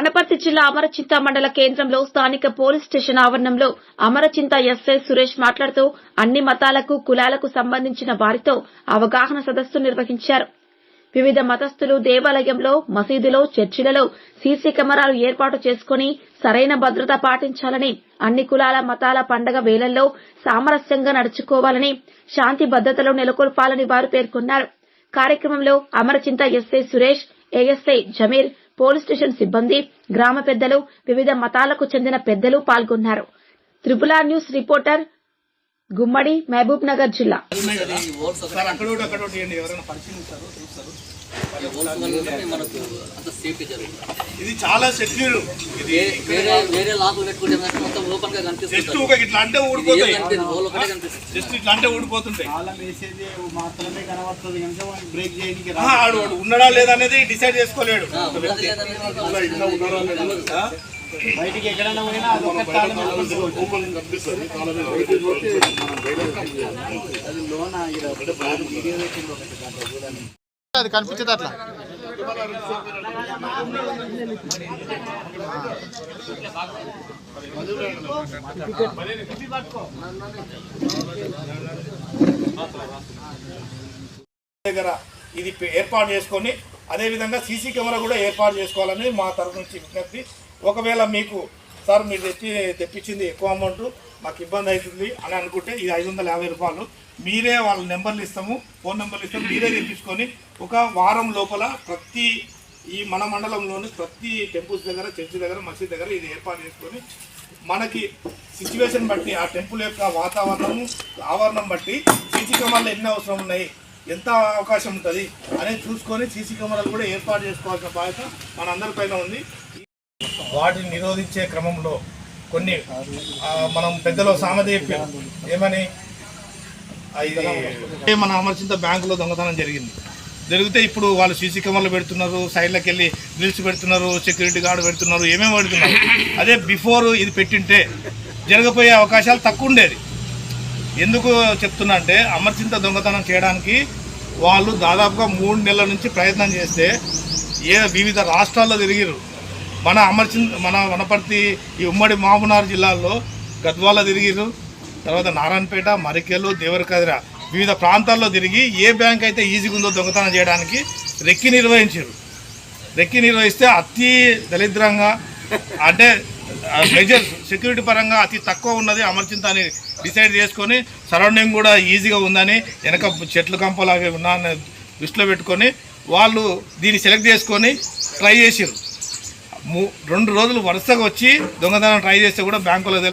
అనపర్తి జిల్లా అమరచింత మండల కేంద్రంలో స్థానిక పోలీస్ స్టేషన్ ఆవరణంలో అమరచింత ఎస్ఐ సురేష్ మాట్లాడుతూ అన్ని మతాలకు కులాలకు సంబంధించిన వారితో అవగాహన సదస్సు నిర్వహించారు. వివిధ మతస్థులు దేవాలయంలో మసీదులో చర్చిలలో సీసీ కెమెరాలు ఏర్పాటు చేసుకుని సరైన భద్రత పాటించాలని అన్ని కులాల మతాల పండగ వేళల్లో సామరస్యంగా నడుచుకోవాలని శాంతి భద్రతలు నెలకొల్పాలని వారు పేర్కొన్నారు. కార్యక్రమంలో Amarachinta SI Suresh ASI Jameer police station సిబ్బంది గ్రామ పెద్దలు వివిధ మతాలకు చెందిన పెద్దలు పాల్గొన్నారు. Triple news reporter Gummadi Mahabub Nagar జిల్లా. సార్ అక్కడ ఒకటి అక్కడ ఒకటి ఇవ్వండి. ఎవరైనా పరిశీలించారు చూస్తారు మనకు అంత సేఫ్టీ జరుగుతుంది. ఇది చాలా సెక్యూర్. ఇది వేరే వేరే లాకులు పెట్టుకుంటే మనకు మొత్తం ఓపెన్గా జస్ట్ కనిపిస్తుంది ఒక ఇట్లా అంటే ఊడిపోతాయి. హోల్ ఒకటే కనిపిస్తుంది. జస్ట్ ఇట్లా అంటే ఊడిపోతుంటాయి. తాళం వేసేది మాత్రమే కనబడుతుంది. కనుక వాడిని బ్రేక్ చేయడానికి ఆహా, ఆడు వాడు ఉన్నాడా లేదా అనేది డిసైడ్ చేసుకోలేడు. లేదనేది? బయటికి ఎక్కడైనా పోయినా అది ఒక తాళం. అది లోన ఈడ వీడియో పెట్టింది ఒకటి దాంట్లో చూడండి. అది కనిపించదు అట్లా దగ్గర ఇది ఏర్పాటు చేసుకొని అదే విధంగా సీసీ కెమెరా కూడా ఏర్పాటు చేసుకోవాలని మా తరఫు నుంచి విజ్ఞప్తి ఒకవేళ మీకు సార్ మీరు తెచ్చి తెప్పించింది ఎక్కువ అమౌంట్ మాకు ఇబ్బంది అవుతుంది అని అనుకుంటే ఇది ఐదు వందల యాభై రూపాయలు. మీరే వాళ్ళ నెంబర్లు ఇస్తాము ఫోన్ నెంబర్లు ఇస్తాము మీరే తెప్పించుకొని ఒక వారం లోపల ప్రతి ఈ మన మండలంలోని ప్రతి టెంపుల్స్ దగ్గర చర్చి దగ్గర మసీద్ దగ్గర ఇది ఏర్పాటు చేసుకొని మనకి సిచ్యువేషన్ బట్టి ఆ టెంపుల్ యొక్క వాతావరణము ఆవరణం బట్టి సీసీ కెమెరాలు ఎన్ని అవసరం ఉన్నాయి ఎంత అవకాశం ఉంటుంది అనేది చూసుకొని సీసీ కెమెరాలు కూడా ఏర్పాటు చేసుకోవాల్సిన బాధ్యత మనందరిపైన ఉంది. వాటిని నిరోధించే క్రమంలో కొన్ని మనం పెద్దలో సామెత చెప్పారు ఏమని? ఆ, ఇది మన అమర్చింత బ్యాంకులో దొంగతనం జరిగింది. జరిగితే ఇప్పుడు వాళ్ళు సీసీ కెమెరాలు పెడుతున్నారు సైడ్లకు వెళ్ళి గ్రిల్స్ పెడుతున్నారు సెక్యూరిటీ గార్డు పెడుతున్నారు ఏమేమి పెడుతున్నారు? అదే బిఫోర్ ఇది పెట్టింటే జరగపోయే అవకాశాలు తక్కువ ఉండేది. ఎందుకు చెప్తున్నా అంటే అమర్చింత దొంగతనం చేయడానికి వాళ్ళు దాదాపుగా మూడు నెలల నుంచి ప్రయత్నం చేస్తే ఏ వివిధ రాష్ట్రాల్లో తిరిగిరు మన అమర్చి మన వనపర్తి ఈ ఉమ్మడి మామునార్ జిల్లాల్లో గద్వాల తిరిగిరు తర్వాత నారాయణపేట మరికెలు దేవరకదిర వివిధ ప్రాంతాల్లో తిరిగి ఏ బ్యాంక్ అయితే ఈజీగా ఉందో దొంగతనం చేయడానికి రెక్కి నిర్వహించారు రెక్కి నిర్వహిస్తే అతి దరిద్రంగా అంటే మెజర్ సెక్యూరిటీ పరంగా అతి తక్కువ ఉన్నది అమర్చింత అని డిసైడ్ చేసుకొని సరౌండింగ్ కూడా ఈజీగా ఉందని వెనక చెట్లు కంపలాగా ఉన్నాయని దృష్టిలో పెట్టుకొని వాళ్ళు దీన్ని సెలెక్ట్ చేసుకొని ట్రై చేసారు రెండు రోజులు వరుసగా వచ్చి దొంగతనం ట్రై చేస్తే కూడా బ్యాంకులో